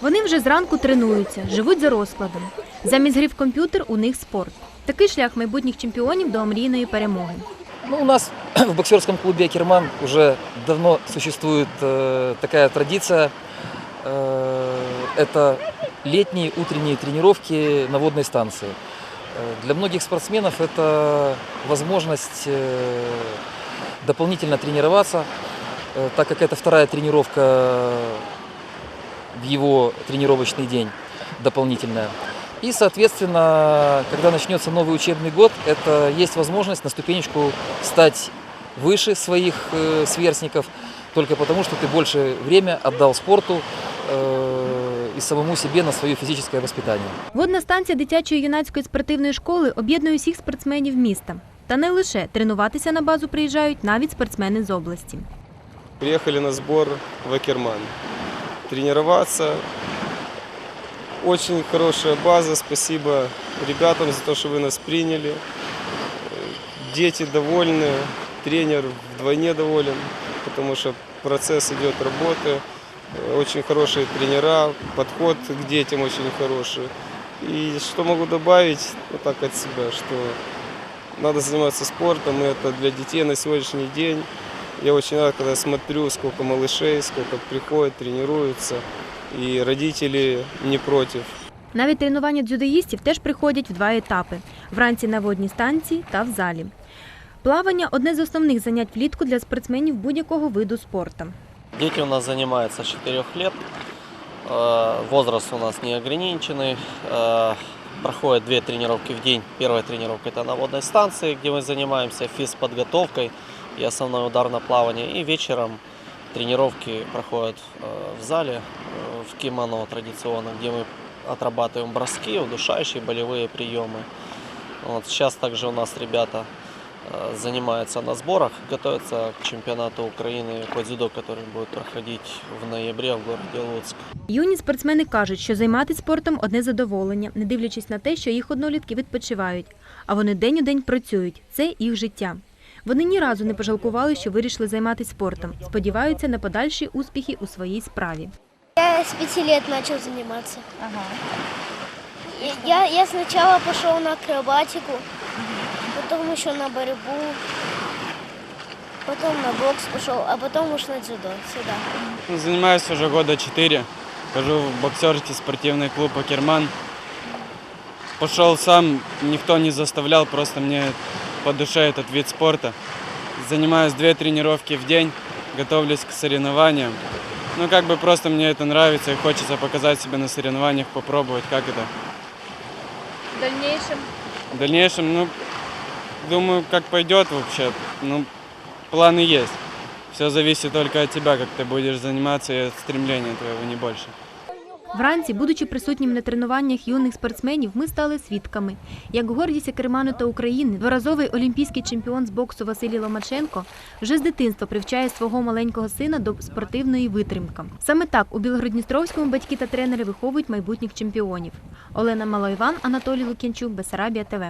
Вони вже зранку тренуються, живуть за розкладом. Замість гри в комп'ютер у них спорт. Такий шлях майбутніх чемпіонів до омрійної перемоги. Ну, у нас в боксерском клубе «Акерман» уже давно существует э, такая традиция. Э, это летние утренние тренировки на водной станции. Э, для многих спортсменов это возможность э, дополнительно тренироваться, э, так как это вторая тренировка в его тренировочный день дополнительная. И, соответственно, когда начнется новый учебный год, это есть возможность на ступенечку стать выше своих э, сверстников, только потому, что ты больше время отдал спорту э, и самому себе на свое физическое воспитание. Водна станція дитячої юнацької спортивної школи об'єднує всіх спортсменів міста. Та не лише тренуватися на базу приїжджають навіть спортсмени з області. Приехали на сбор в Акерман. Тренироваться. Очень хорошая база. Спасибо ребятам за то, что вы нас приняли. Дети довольны. Тренер вдвойне доволен, потому что процесс идет работы. Очень хорошие тренера. Подход к детям очень хороший. И что могу добавить вот так от себя, что надо заниматься спортом, это для детей на сегодняшний день я очень рад, когда смотрю, сколько малышей, сколько приходят, тренируются, и родители не против. Навіть тренування дзюдоїстів теж приходять в два етапи: вранці на водній станції та в залі. Плавання одне з основних занять влітку для спортсменів будь-якого виду спорту. Дети у нас занимаются с 4 лет. Э, Возраст у нас не ограниченный. Э, Проходят две тренировки в день. Первая тренировка это на водной станции, где мы занимаемся физподготовкой и основное ударное плавание. И вечером тренировки проходят э, в зале, э, в кимоно традиционно, где мы отрабатываем броски, удушающие, болевые приемы. Вот сейчас также у нас ребята э, занимаются на сборах, готовятся к чемпионату Украины по дзюдо, который будет проходить в ноябре в городе Луцк. Юні спортсмени кажуть, що займатися спортом одне задоволення, не дивлячись на те, що їх однолітки відпочивають, а вони день у день працюють. Це їх життя. Вони ні разу не пожалкували, що вирішили займатися спортом. Сподіваються на подальші успіхи у своїй справі. Я с пяти лет начал заниматься. Я, я сначала пошел на акробатику, потом еще на борьбу, потом на бокс пошел, а потом уж на дзюдо сюда. Ну, Занимаюсь уже года четыре. Хожу в боксерский спортивный клуб «Акерман». Пошел сам, никто не заставлял, просто мне по душе этот вид спорта. Занимаюсь две тренировки в день, готовлюсь к соревнованиям. Ну, как бы просто мне это нравится и хочется показать себя на соревнованиях, попробовать, как это. В дальнейшем В дальнейшем, ну, думаю, как пойдет вообще. Ну, планы есть. Все зависит только от тебя, как ты будешь заниматься и от стремления твоего, не больше. Вранці, будучи присутнім на тренуваннях юних спортсменів, ми стали свідками, як гордість Керману та України, дворазовий олімпійський чемпіон з боксу Василій Ломаченко вже з дитинства привчає свого маленького сина до спортивної витримки. Саме так у Білгородністровському батьки та тренери виховують майбутніх чемпіонів. Олена Малойван, Анатолій Лук'янчук, Бесарабія ТВ.